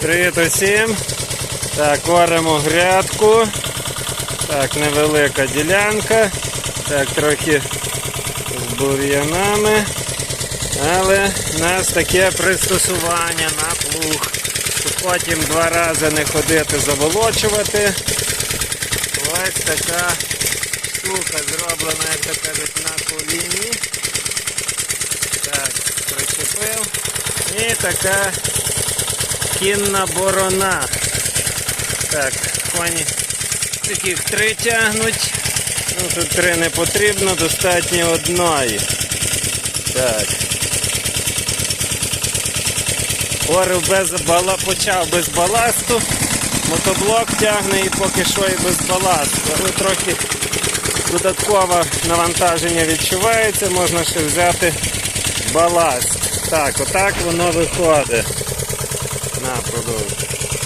Привіт усім. Так, варимо грядку. Так, невелика ділянка. Так, трохи з бур'янами. Але в нас таке пристосування на плуг. Потім два рази не ходити заволочувати. Ось така штука зроблена, як то кажуть, на коліні. Так, причепив. І така кінна борона. Так, коні таких три тягнуть. Ну тут три не потрібно, достатньо одної. Так. Орив без бала, почав без баласту. Мотоблок тягне і поки що і без баласту. Але трохи додаткове навантаження відчувається, можна ще взяти баласт. Так, отак воно виходить. На, продовжуй.